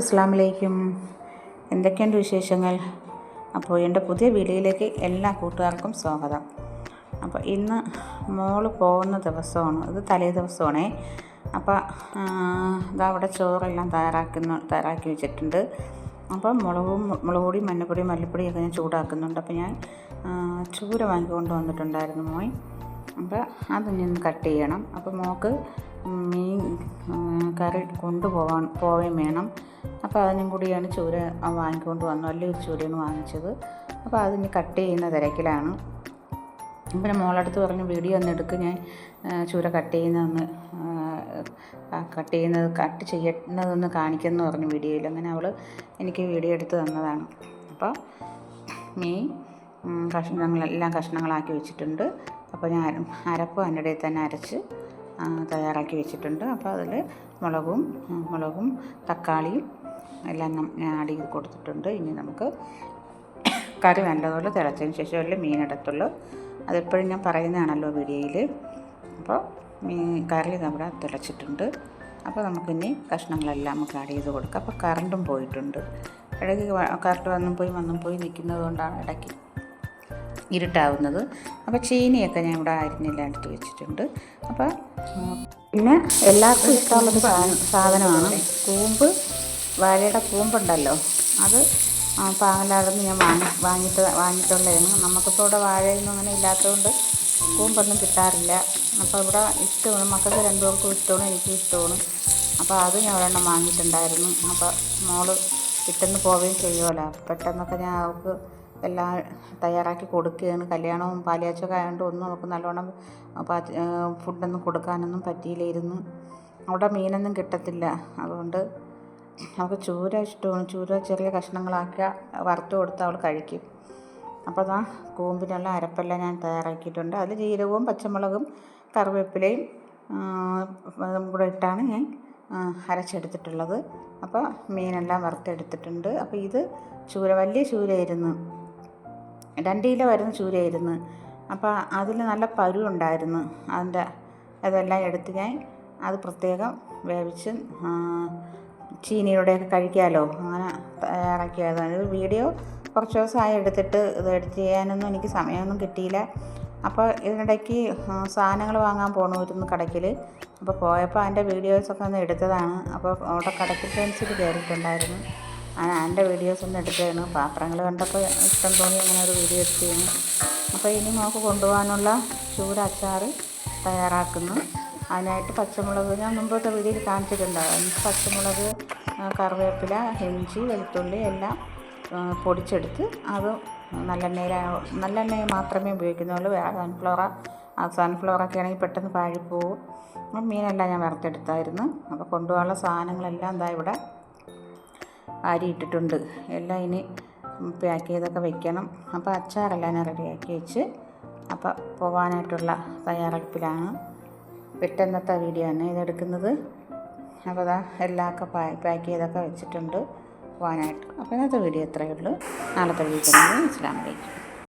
അസ്ലാമലൈക്കും എന്തൊക്കെയുണ്ട് വിശേഷങ്ങൾ? അപ്പോൾ എന്റെ പുതിയ വീഡിയോയിലേക്ക് എല്ലാ കൂട്ടുകാർക്കും സ്വാഗതം. അപ്പോൾ ഇന്ന് മോൾ പോകുന്ന ദിവസമാണ്. ഇത് തലേ ദിവസമാണേ. അപ്പോൾ ഇതാ അവിടെ ചോറെല്ലാം തയ്യാറാക്കുന്ന തയ്യാറാക്കി വെച്ചിട്ടുണ്ട്. അപ്പോൾ മുളകും മുളക് പൊടി മഞ്ഞപ്പൊടി മല്ലിപ്പൊടിയൊക്കെ ഞാൻ ചൂടാക്കുന്നുണ്ട്. അപ്പോൾ ഞാൻ ചൂര വാങ്ങിക്കൊണ്ട് വന്നിട്ടുണ്ടായിരുന്നു മോൻ. അപ്പോൾ ഞാൻ കട്ട് ചെയ്യണം. അപ്പോൾ മോക്ക് മീൻ കറി കൊണ്ടുപോകാൻ പോവുകയും വേണം. അപ്പോൾ അതിനും കൂടിയാണ് ചൂര വാങ്ങിക്കൊണ്ട് വന്നു. വലിയൊരു ചൂരയാണ് വാങ്ങിച്ചത്. അപ്പോൾ അതിന് കട്ട് ചെയ്യുന്ന തിരക്കിലാണ്. പിന്നെ മോളടുത്ത് പറഞ്ഞു വീഡിയോ ഒന്ന് എടുക്ക് ഞാൻ ചൂര കട്ട് ചെയ്യുന്നതൊന്ന് കട്ട് ചെയ്യുന്നത് കട്ട് ചെയ്യുന്നതൊന്ന് കാണിക്കുമെന്ന് പറഞ്ഞു വീഡിയോയിൽ. അങ്ങനെ അവൾ എനിക്ക് വീഡിയോ എടുത്ത് തന്നതാണ്. അപ്പോൾ മീൻ കഷ്ണങ്ങളെല്ലാം കഷ്ണങ്ങളാക്കി വെച്ചിട്ടുണ്ട്. അപ്പോൾ ഞാൻ അരപ്പ് അതിന്റെ ഇടയിൽ തന്നെ അരച്ച് തയ്യാറാക്കി വെച്ചിട്ടുണ്ട്. അപ്പോൾ അതിൽ മുളകും മുളകും തക്കാളിയും എല്ലാം ഞാൻ ആഡ് ചെയ്ത് കൊടുത്തിട്ടുണ്ട്. ഇനി നമുക്ക് കറി നല്ലതുപോലെ തിളച്ചതിന് ശേഷം അല്ലേ മീനിടത്തുള്ളൂ അതെപ്പോഴും ഞാൻ പറയുന്നതാണല്ലോ വീഡിയോയിൽ അപ്പോൾ മീൻ കറി നമ്മുടെ തിളച്ചിട്ടുണ്ട് അപ്പോൾ നമുക്കിനി കഷ്ണങ്ങളെല്ലാം നമുക്ക് ആഡ് ചെയ്ത് കൊടുക്കാം. അപ്പോൾ കറണ്ടും പോയിട്ടുണ്ട്. ഇടയ്ക്ക് കറണ്ട് വന്നും പോയി വന്നും പോയി നിൽക്കുന്നത് കൊണ്ടാണ് ഇടയ്ക്ക് ഇരുട്ടാവുന്നത്. അപ്പോൾ ചീനിയൊക്കെ ഞാൻ ഇവിടെ അരിഞ്ഞെല്ലാം എടുത്ത് വെച്ചിട്ടുണ്ട്. അപ്പോൾ പിന്നെ എല്ലാവർക്കും ഇഷ്ടമുള്ളൊരു സാധനമാണ് കൂമ്പ്. വാഴയുടെ കൂമ്പുണ്ടല്ലോ. അത് ആ, പാങ്ങലാടുന്ന് ഞാൻ വാങ്ങി വാങ്ങിയിട്ട് വാങ്ങിയിട്ടുള്ളതാണ് നമുക്കിപ്പോൾ ഇവിടെ വാഴയൊന്നും അങ്ങനെ ഇല്ലാത്തതുകൊണ്ട് കൂമ്പൊന്നും കിട്ടാറില്ല. അപ്പോൾ ഇവിടെ ഇഷ്ടമാണ്. മക്കൾക്ക് രണ്ടു പേർക്കും ഇഷ്ടമാണ് എനിക്കും ഇഷ്ടമാണ്. അപ്പോൾ അത് ഞാൻ ഒരെണ്ണം വാങ്ങിയിട്ടുണ്ടായിരുന്നു. അപ്പോൾ മോൾ ഇട്ടെന്ന് പോവുകയും ചെയ്യുമല്ലോ പെട്ടെന്നൊക്കെ ഞാൻ അവൾക്ക് എല്ലാം തയ്യാറാക്കി കൊടുക്കുകയാണ്. കല്യാണവും പാലിയാച്ചൊക്കെ ആയതുകൊണ്ട് ഒന്നും നമുക്ക് നല്ലോണം ഫുഡൊന്നും കൊടുക്കാനൊന്നും പറ്റിയില്ലായിരുന്നു. അവിടെ മീനൊന്നും കിട്ടത്തില്ല. അതുകൊണ്ട് നമുക്ക് ചൂര ഇഷ്ടമാണ്. ചൂര ചെറിയ കഷ്ണങ്ങളാക്കി വറുത്ത് കൊടുത്ത് അവൾ കഴിക്കും. അപ്പോൾ അതാ കൂമ്പിനുള്ള അരപ്പെല്ലാം ഞാൻ തയ്യാറാക്കിയിട്ടുണ്ട്. അതിൽ ജീരകവും പച്ചമുളകും കറിവേപ്പിലയും കൂടെ ഇട്ടാണ് ഞാൻ അരച്ചെടുത്തിട്ടുള്ളത്. അപ്പോൾ മീനെല്ലാം വറുത്തെടുത്തിട്ടുണ്ട്. അപ്പോൾ ഇത് ചൂര വലിയ ചൂരയായിരുന്നു. രണ്ട് കിലോ വരുന്ന ചൂരയായിരുന്നു. അപ്പോൾ അതിൽ നല്ല പരു ഉണ്ടായിരുന്നു. അതിന്റെ അതെല്ലാം എടുത്ത് ഞാൻ അത് പ്രത്യേകം വേവിച്ച് ചീനിയോടെയൊക്കെ കഴിക്കാമല്ലോ അങ്ങനെ തയ്യാറാക്കിയതാണ് ഇത് വീഡിയോ കുറച്ച് ദിവസമായി എടുത്തിട്ട് ഇത് എഡിറ്റ് ചെയ്യാനൊന്നും എനിക്ക് സമയമൊന്നും കിട്ടിയില്ല. അപ്പോൾ ഇതിനിടയ്ക്ക് സാധനങ്ങൾ വാങ്ങാൻ പോകണമായിരുന്നു കടയ്ക്കിൽ. അപ്പോൾ പോയപ്പോൾ അതിന്റെ വീഡിയോസൊക്കെ ഒന്ന് എടുത്തതാണ്. അപ്പോൾ അവിടെ കടയ്ക്ക് ഫ്രണ്ട്സിൽ കയറിയിട്ടുണ്ടായിരുന്നു. ഞാൻ എന്റെ വീഡിയോസ് ഒന്ന് എടുത്തതാണ്. പാത്രങ്ങൾ കണ്ടപ്പോൾ ഇഷ്ടം തോന്നി അങ്ങനെ ഒരു വീഡിയോ എടുത്തിരുന്നു അപ്പോൾ ഇനി നമുക്ക് കൊണ്ടുപോകാനുള്ള ചൂട് അച്ചാർ തയ്യാറാക്കുന്നു. അതിനായിട്ട് പച്ചമുളക് ഞാൻ മുമ്പത്തെ വീഡിയോയിൽ കാണിച്ചിട്ടുണ്ടാകും പച്ചമുളക് കറിവേപ്പില ഇഞ്ചി വെളുത്തുള്ളി എല്ലാം പൊടിച്ചെടുത്ത് അത് നല്ലെണ്ണയിൽ നല്ലെണ്ണ മാത്രമേ ഉപയോഗിക്കുന്നുള്ളൂ. സൺഫ്ലവറ ആ സൺഫ്ലവറൊക്കെ ആണെങ്കിൽ പെട്ടെന്ന് പാഴിപ്പോവും. അപ്പം മീനെല്ലാം ഞാൻ വറുത്തെടുത്തായിരുന്നു. അപ്പോൾ കൊണ്ടുപോകാനുള്ള സാധനങ്ങളെല്ലാം എന്താ ഇവിടെ അരി ഇട്ടിട്ടുണ്ട് എല്ലാം ഇനി പാക്ക് ചെയ്തൊക്കെ വെക്കണം. അപ്പോൾ അച്ചാറെല്ലാം ഞാൻ റെഡിയാക്കി വെച്ച് അപ്പോൾ പോകാനായിട്ടുള്ള തയ്യാറെടുപ്പിലാണ്. പെട്ടെന്നത്തെ വീഡിയോ ആണ് ഇതെടുക്കുന്നത്. അപ്പോൾ അതാ എല്ലാം ഒക്കെ പാക്ക് ചെയ്തൊക്കെ വെച്ചിട്ടുണ്ട് പോകാനായിട്ട്. അപ്പോൾ ഇന്നത്തെ വീഡിയോ ഇത്രയേ ഉള്ളൂ. നാളത്തെ വീഡിയോ അസ്സാം